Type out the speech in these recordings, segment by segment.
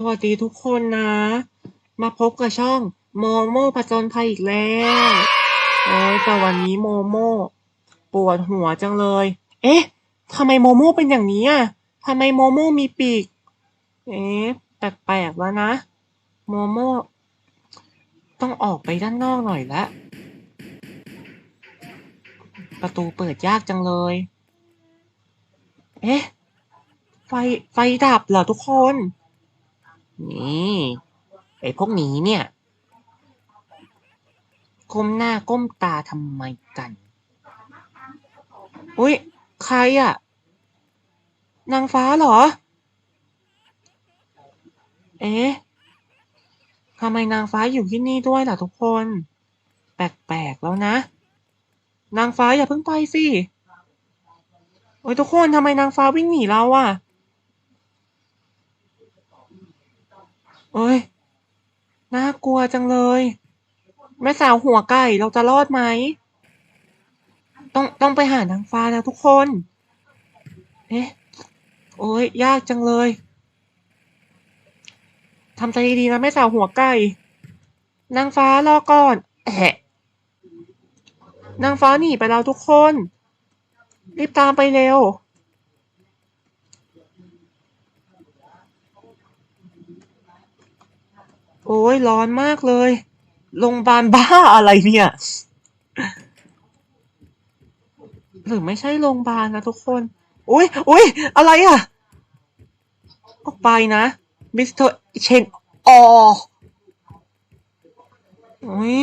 สวัสดีทุกคนนะ มาพบกับช่องโมโมผจญภัยอีกแล้วโอ้ยแต่วันนี้โมโมปวดหัวจังเลย เอ๊ะทำไมโมโมเป็นอย่างนี้อะทำไมโมโมมีปีก เอ๊ะแปลกๆแล้วนะ โมโมต้องออกไปด้านนอกหน่อยละประตูเปิดยากจังเลย เอ๊ะไฟไฟดับเหรอทุกคน นี่ไอ้พวกนี้เนี่ย ก้มหน้าก้มตาทำไมกัน อุ้ยใครอะนางฟ้าเหรอ เอ๊ะทำไมนางฟ้าอยู่ที่นี่ด้วยล่ะทุกคน แปลกๆแล้วนะ นางฟ้าอย่าเพิ่งไปสิ โอ้ยทุกคนทำไมนางฟ้าวิ่งหนีเราอะ โอ้ย น่ากลัวจังเลย แม่สาวหัวไก่เราจะรอดไหม ต้องต้องไปหานางฟ้าแล้วทุกคน เอ๊ะโอ้ยยากจังเลยทำใจดีๆนะแม่สาวหัวไก่ นางฟ้ารอก่อนแอะนางฟ้าหนีไปแล้วทุกคน รีบตามไปเร็ว โอ้ยร้อนมากเลยโรงพยาบาลบ้าอะไรเนี่ย หรือไม่ใช่โรงพยาบาลนะทุกคนอุ้ยอุ้ยอะไรอะ ออกไปนะมิสเตอร์เชนอออุ้ย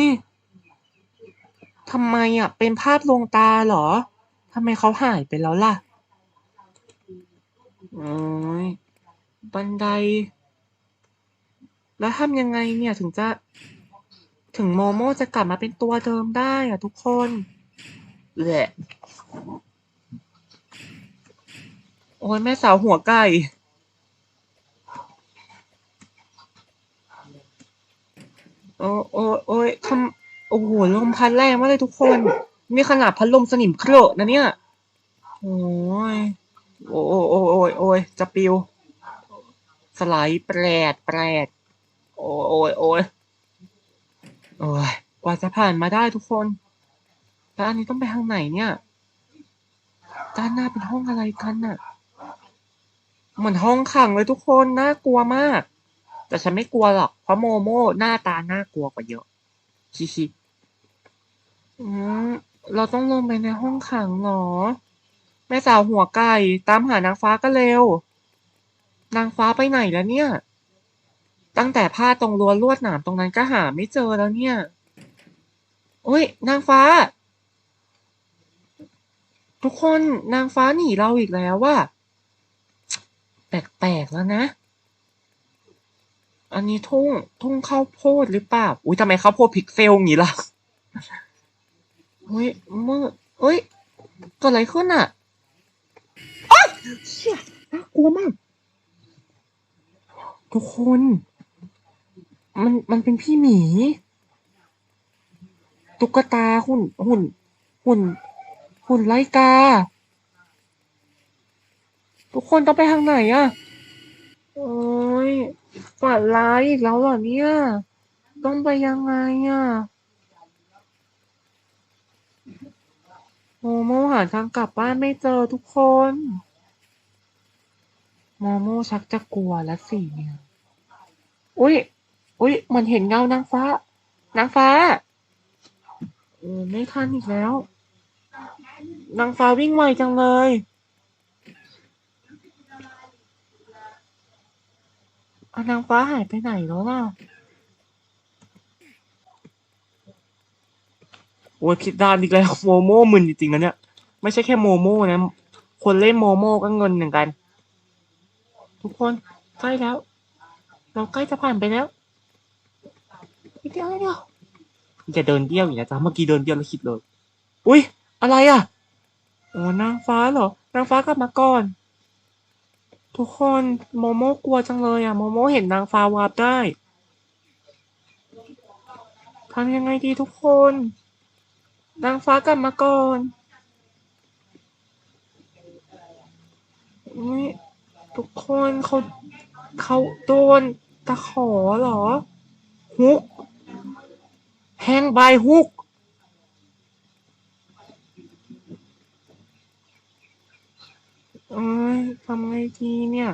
ทำไมอะ เป็นภาพลวงตาเหรอทำไมเขาหายไปแล้วล่ะ โอ้ยบันได แล้วทำยังไงเนี่ยถึงจะถึงโมโมจะกลับมาเป็นตัวเดิมได้อะทุกคนแหละโอ้ยแม่สาวหัวไก่ โอ้โอ้โอ้ยทำโอ้โหลมพัดแรงมากเลยทุกคนนี่ขนาดพัดลมสนิมเครอะนะเนี่ยโอ้ยโอ้โอ้โอ้โอ้ยโอ้ยจะปิว สไลด์แปรดแปรด อ้ยโอ้ยโอ้ยโอ้ยกว่าจะผ่านมาได้ทุกคนแล้วอันนี้ต้องไปทางไหนเนี่ย ด้านหน้าเป็นห้องอะไรกันน่ะ เหมือนห้องขังเลยทุกคน น่ากลัวมาก แต่ฉันไม่กลัวหรอก เพราะโมโมหน้าตาน่ากลัวกว่าเยอะชิชิอืมเราต้องลงไปในห้องขังเหรอ แม่สาวหัวไก่ตามหานางฟ้าก็เร็ว นางฟ้าไปไหนแล้วเนี่ย ตั้งแต่ผ้าตรงรั้วลวดหนามตรงนั้นก็หาไม่เจอแล้วเนี่ยโอ้ยนางฟ้า ทุกคนนางฟ้าหนีเราอีกแล้วว่าแปลกๆแล้วนะ อันนี้ทุ่งทุ่งข้าวโพดหรือเปล่าอุ้ยทำไมข้าวโพดพิกเซลงี้ล่ะเฮ้ยมืดเฮ้ยเกิดอะไรขึ้นอะอ้ยเชี่ยน่ากลัวมากทุกคน มันมันเป็นพี่หมี ตุ๊กตาหุ่นหุ่น หุ่น หุ่นไลกา ทุกคนต้องไปทางไหนอะโอ้ยฝันร้ายอีกแล้วเหรอเนี่ย ต้องไปยังไงอะโมโมหาทางกลับบ้านไม่เจอทุกคนโมโมชักจะกลัวแล้วสิเนี่ย อุ้ย อุ้ยมันเห็นเงานางฟ้า นางฟ้า โอ้ไม่ทันอีกแล้ว นางฟ้าวิ่งไวจังเลยอานางฟ้าหายไปไหนแล้วล่ะโอ้ยผิดด้านอีกแล้วโมโม่มึนจริงๆนะเนี่ย ไม่ใช่แค่โมโม่นะ คนเล่นโมโม่ก็เงินเหมือนกัน ทุกคนใกล้แล้ว เราใกล้จะผ่านไปแล้ว อีกเดียวนิดเดียวจะเดินเดี่ยวอีกนะจ๊ะเมื่อกี้เดินเดี่ยวแล้วคิดเลย อุ้ยอะไรอะโอ้นางฟ้าเหรอนางฟ้ากลับมาก่อน ทุกคนโมโม่กลัวจังเลยอะโมโม่เห็นนางฟ้าวาร์ปได้ทำยังไงดีทุกคน นางฟ้ากลับมาก่อนอุ้ยทุกคนเขาเขาโดนตะขอเหรอ ฮุก แฮงบายฮุก เอ้ยทำไงทีเนี่ย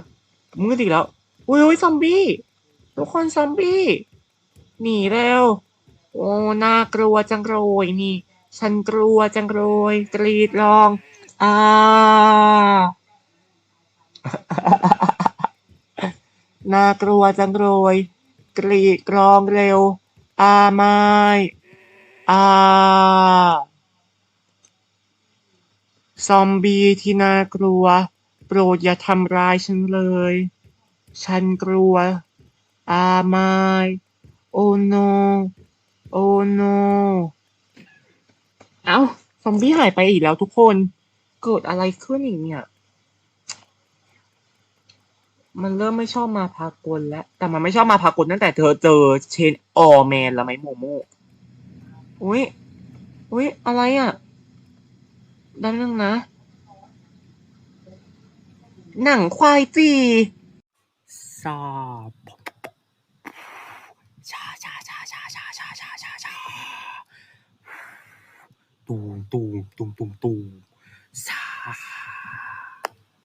มืดอีกแล้ว อุ้ยอุ้ยซอมบี้ ทุกคนซอมบี้ หนีเร็วโอ้น่ากลัวจังเลยนี่ ฉันกลัวจังเลยกรีดร้อง อ่าน่ากลัวจังเลยกรีดร้องเร็ว อาไม่อาซอมบี้ที่น่ากลัว โปรดอย่าทำร้ายฉันเลย ฉันกลัว อาไม่โอ้โน โอ้โน เอ้า ซอมบี้หายไปอีกแล้วทุกคน เกิดอะไรขึ้นอีกเนี่ย มันเริ่มไม่ชอบมาพากลแล้ว แต่มันไม่ชอบมาพากลตั้งแต่เธอเจอเชนออแมนแล้วไหมโมโมอุ้ยอุ้ยอะไรอะด้านนึงนะ หนังควายจีซาบชาชาชาชาชาชาชาชาชาตูมตูมตูมตูมตูมซา